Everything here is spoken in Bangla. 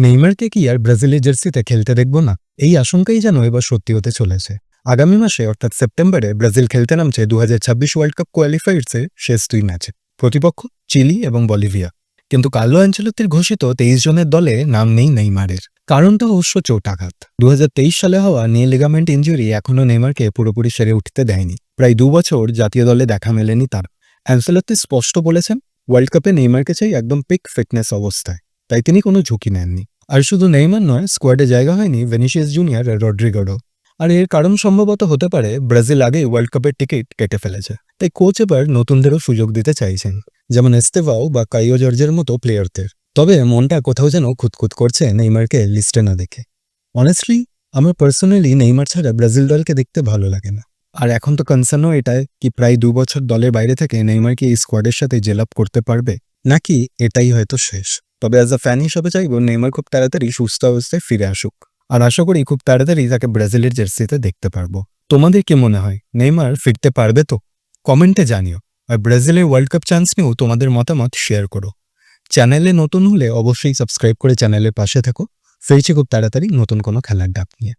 নেইমারকে কি আর ব্রাজিলের জার্সিতে খেলতে দেখব না? এই আশঙ্কাই যেন এবার সত্যি হতে চলেছে। আগামী মাসে, অর্থাৎ সেপ্টেম্বরে, ব্রাজিল খেলতে নামছে দু হাজার ছাব্বিশ ওয়ার্ল্ড কাপ কোয়ালিফায়ার্সের শেষ দুই ম্যাচে, প্রতিপক্ষ চিলি এবং বলিভিয়া। কিন্তু কার্লো অ্যাঞ্চেলত্তির ঘোষিত তেইশ জনের দলে নাম নেই নেইমারের। কারণটা অবশ্য চোট চোটাঘাত দু সালে হওয়া নীল লিগামেন্ট ইঞ্জুরি এখনও নেইমারকে পুরোপুরি সেরে উঠতে দেয়নি। প্রায় দু বছর জাতীয় দলে দেখা মেলেনি তার। অ্যাঞ্চেলত্তি স্পষ্ট বলেছেন ওয়ার্ল্ড কাপে নেইমারকে চাই একদম পিক ফিটনেস অবস্থায়। তাই তিনি কোনো ঝুঁকি নেননি। আর শুধু নেইমার নয়, স্কোয়াডে জায়গা হয়নি ভেনিসিয়াস জুনিয়র আর রড্রিগোরও আর এর কারণ সম্ভবত হতে পারে ব্রাজিল আগে ওয়ার্ল্ড কাপের টিকিট কেটে ফেলেছে। তাই কোচ এবার নতুনদেরও সুযোগ দিতে চাইছেন, যেমন এস্তেভাও বা কাইও জর্জের মতো প্লেয়ারদের। তবে মনটা কোথাও যেন খুঁতখুত করছে নেইমারকে লিস্টে না দেখে। অনেস্টলি আমার পার্সোনালি নেইমার ছাড়া ব্রাজিল দলকে দেখতে ভালো লাগে না। আর এখন তো কনসার্নও এটাই কি প্রায় দু বছর দলের বাইরে থেকে নেইমারকে এই স্কোয়াডের সাথে জেলাপ করতে পারবে? নাকি এটাই হয়তো শেষ? তবে অ্যাজ আ ফ্যান হিসেবে চাইব নেইমার খুব তাড়াতাড়ি সুস্থ অবস্থায় ফিরে আসুক। আর আশা করি খুব তাড়াতাড়ি তাকে ব্রাজিলের জার্সিতে দেখতে পারব। তোমাদের কি মনে হয়, নেইমার ফিরতে পারবে তো? কমেন্টে জানিও। আর ব্রাজিলের ওয়ার্ল্ড কাপ চান্স নিয়েও তোমাদের মতামত শেয়ার করো। চ্যানেলে নতুন হলে অবশ্যই সাবস্ক্রাইব করে চ্যানেলের পাশে থাকো। ফিরছি খুব তাড়াতাড়ি নতুন কোনো খেলার ডাক নিয়ে।